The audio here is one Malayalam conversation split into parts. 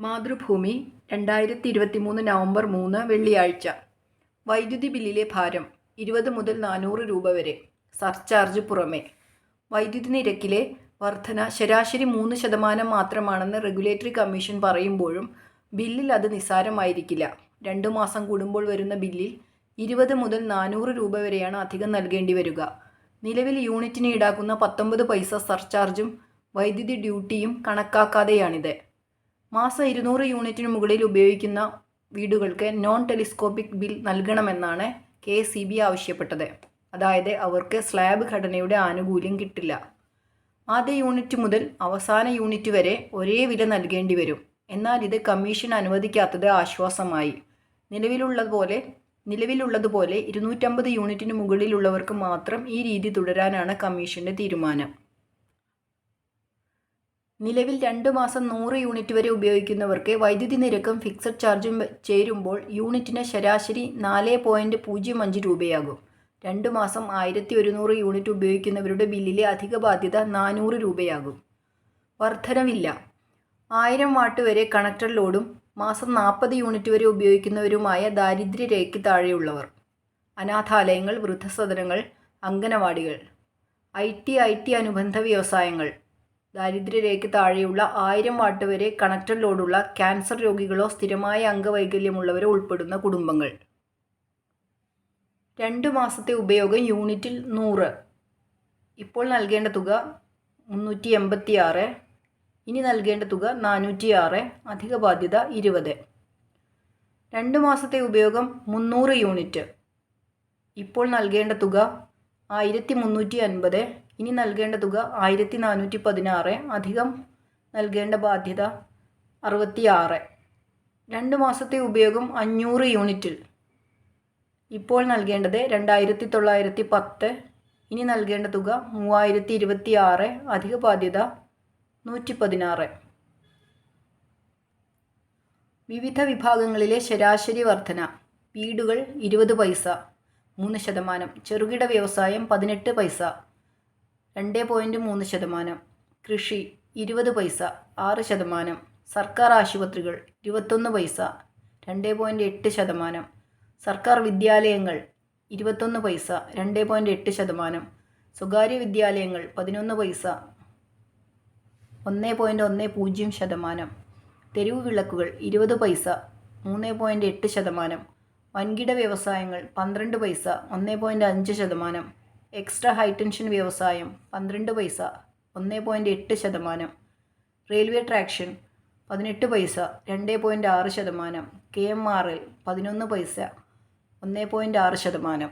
മാതൃഭൂമി രണ്ടായിരത്തി ഇരുപത്തി മൂന്ന് നവംബർ മൂന്ന് വെള്ളിയാഴ്ച. വൈദ്യുതി ബില്ലിലെ ഭാരം ഇരുപത് മുതൽ നാനൂറ് രൂപ വരെ. സർചാർജ് പുറമെ. വൈദ്യുതി നിരക്കിലെ വർധന ശരാശരി മൂന്ന് ശതമാനം മാത്രമാണെന്ന് റെഗുലേറ്ററി കമ്മീഷൻ പറയുമ്പോഴും ബില്ലിൽ അത് നിസ്സാരമായിരിക്കില്ല. രണ്ടു മാസം കൂടുമ്പോൾ വരുന്ന ബില്ലിൽ ഇരുപത് മുതൽ നാനൂറ് രൂപ വരെയാണ് അധികം നൽകേണ്ടി വരിക. നിലവിൽ യൂണിറ്റിന് ഈടാക്കുന്ന പത്തൊമ്പത് പൈസ സർചാർജും വൈദ്യുതി ഡ്യൂട്ടിയും കണക്കാക്കാതെയാണിത്. മാസം ഇരുന്നൂറ് യൂണിറ്റിന് മുകളിൽ ഉപയോഗിക്കുന്ന വീടുകൾക്ക് നോൺ ടെലിസ്കോപ്പിക് ബിൽ നൽകണമെന്നാണ് കെ സി ബി ആവശ്യപ്പെട്ടത്. അതായത് അവർക്ക് സ്ലാബ് ഘടനയുടെ ആനുകൂല്യം കിട്ടില്ല. ആദ്യ യൂണിറ്റ് മുതൽ അവസാന യൂണിറ്റ് വരെ ഒരേ വില നൽകേണ്ടി വരും. എന്നാൽ ഇത് കമ്മീഷൻ അനുവദിക്കാത്തത് ആശ്വാസമായി. നിലവിലുള്ളതുപോലെ നിലവിലുള്ളതുപോലെ ഇരുന്നൂറ്റമ്പത് യൂണിറ്റിന് മുകളിലുള്ളവർക്ക് മാത്രം ഈ രീതി തുടരാനാണ് കമ്മീഷന്റെ തീരുമാനം. നിലവിൽ രണ്ട് മാസം നൂറ് യൂണിറ്റ് വരെ ഉപയോഗിക്കുന്നവർക്ക് വൈദ്യുതി നിരക്കും ഫിക്സഡ് ചാർജും ചേരുമ്പോൾ യൂണിറ്റിന് ശരാശരി നാല് പോയിന്റ് പൂജ്യം അഞ്ച് രൂപയാകും. രണ്ട് മാസം ആയിരത്തി ഒരുന്നൂറ് യൂണിറ്റ് ഉപയോഗിക്കുന്നവരുടെ ബില്ലിലെ അധിക ബാധ്യത നാനൂറ് രൂപയാകും. വർധനവില്ല. ആയിരം വാട്ട് വരെ കണക്ടർ ലോഡും മാസം നാൽപ്പത് യൂണിറ്റ് വരെ ഉപയോഗിക്കുന്നവരുമായ ദാരിദ്ര്യരേഖയ്ക്ക് താഴെയുള്ളവർ. അനാഥാലയങ്ങൾ വൃദ്ധസദനങ്ങൾ അംഗനവാടികൾ ഐ ടി ഐ ടി അനുബന്ധ വ്യവസായങ്ങൾ ദാരിദ്ര്യരേഖയ്ക്ക് താഴെയുള്ള ആയിരം വാട്ട് വരെ കണക്ടർ ലോഡുള്ള ക്യാൻസർ രോഗികളോ സ്ഥിരമായ അംഗവൈകല്യമുള്ളവരോ ഉൾപ്പെടുന്ന കുടുംബങ്ങൾ. രണ്ട് മാസത്തെ ഉപയോഗം യൂണിറ്റിൽ നൂറ്. ഇപ്പോൾ നൽകേണ്ട തുക മുന്നൂറ്റി എൺപത്തി ആറ് ഇനി നൽകേണ്ട തുക നാനൂറ്റി ആറ് അധിക ബാധ്യത ഇരുപത്. രണ്ട് മാസത്തെ ഉപയോഗം മുന്നൂറ് യൂണിറ്റ്. ഇപ്പോൾ നൽകേണ്ട തുക ആയിരത്തി മുന്നൂറ്റി അൻപത് ഇനി നൽകേണ്ട തുക ആയിരത്തി നാനൂറ്റി പതിനാറ് അധികം നൽകേണ്ട ബാധ്യത അറുപത്തി ആറ് രണ്ട് മാസത്തെ ഉപയോഗം അഞ്ഞൂറ് യൂണിറ്റിൽ. ഇപ്പോൾ നൽകേണ്ടത് രണ്ടായിരത്തി തൊള്ളായിരത്തി പത്ത് ഇനി നൽകേണ്ട തുക മൂവായിരത്തി ഇരുപത്തി ആറ് അധിക ബാധ്യത നൂറ്റി പതിനാറ് വിവിധ വിഭാഗങ്ങളിലെ ശരാശരി വർധന. വീടുകൾ ഇരുപത് പൈസ. മൂന്ന് ശതമാനം. ചെറുകിട വ്യവസായം പതിനെട്ട് പൈസ. രണ്ട് പോയിന്റ് മൂന്ന് ശതമാനം. കൃഷി ഇരുപത് പൈസ ആറ് ശതമാനം. സർക്കാർ ആശുപത്രികൾ ഇരുപത്തൊന്ന് പൈസ രണ്ട് പോയിന്റ് എട്ട് ശതമാനം. സർക്കാർ വിദ്യാലയങ്ങൾ ഇരുപത്തൊന്ന് പൈസ രണ്ട് പോയിന്റ് എട്ട് ശതമാനം. സ്വകാര്യ വിദ്യാലയങ്ങൾ പതിനൊന്ന് പൈസ ഒന്ന് പോയിന്റ് ഒന്ന് പൂജ്യം ശതമാനം. തെരുവ് വിളക്കുകൾ ഇരുപത് പൈസ മൂന്ന് പോയിന്റ് എട്ട് ശതമാനം. വൻകിട വ്യവസായങ്ങൾ പന്ത്രണ്ട് പൈസ ഒന്ന് പോയിന്റ് അഞ്ച് ശതമാനം. എക്സ്ട്രാ ഹൈടെൻഷൻ വ്യവസായം പന്ത്രണ്ട് പൈസ ഒന്ന് പോയിന്റ് എട്ട് ശതമാനം. റെയിൽവേ ട്രാക്ഷൻ പതിനെട്ട് പൈസ രണ്ട് പോയിന്റ് ആറ് ശതമാനം. കെ എം ആർ എൽ പതിനൊന്ന് പൈസ ഒന്ന് പോയിന്റ് ആറ് ശതമാനം.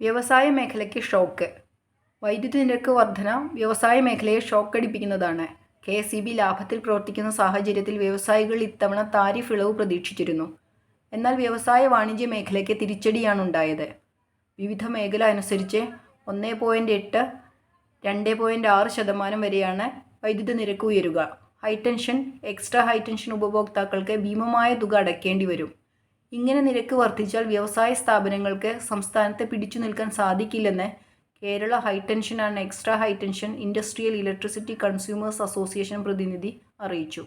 വ്യവസായ മേഖലയ്ക്ക് ഷോക്ക്. വൈദ്യുതി നിരക്ക് വർധന വ്യവസായ മേഖലയെ ഷോക്കടിപ്പിക്കുന്നതാണ് കെ എസ് ഇ ബി ലാഭത്തിൽ പ്രവർത്തിക്കുന്ന സാഹചര്യത്തിൽ വ്യവസായികൾ ഇത്തവണ താരിഫ് ഇളവ് പ്രതീക്ഷിച്ചിരുന്നു. എന്നാൽ വ്യവസായ വാണിജ്യ മേഖലയ്ക്ക് തിരിച്ചടിയാണ് ഉണ്ടായത്. വിവിധ മേഖല അനുസരിച്ച് ഒന്ന് പോയിന്റ് എട്ട് രണ്ട് പോയിന്റ് ആറ് ശതമാനം വരെയാണ് വൈദ്യുതി നിരക്ക് ഉയരുക. ഹൈടെൻഷൻ എക്സ്ട്രാ ഹൈടെൻഷൻ ഉപഭോക്താക്കൾക്ക് ഭീമമായ തുക അടയ്ക്കേണ്ടി വരും. ഇങ്ങനെ നിരക്ക് വർദ്ധിച്ചാൽ വ്യവസായ സ്ഥാപനങ്ങൾക്ക് സംസ്ഥാനത്തെ പിടിച്ചു നിൽക്കാൻ സാധിക്കില്ലെന്ന് Kerala high tension and extra high tension industrial electricity consumers association പ്രതിനിധി അറിയിച്ചു.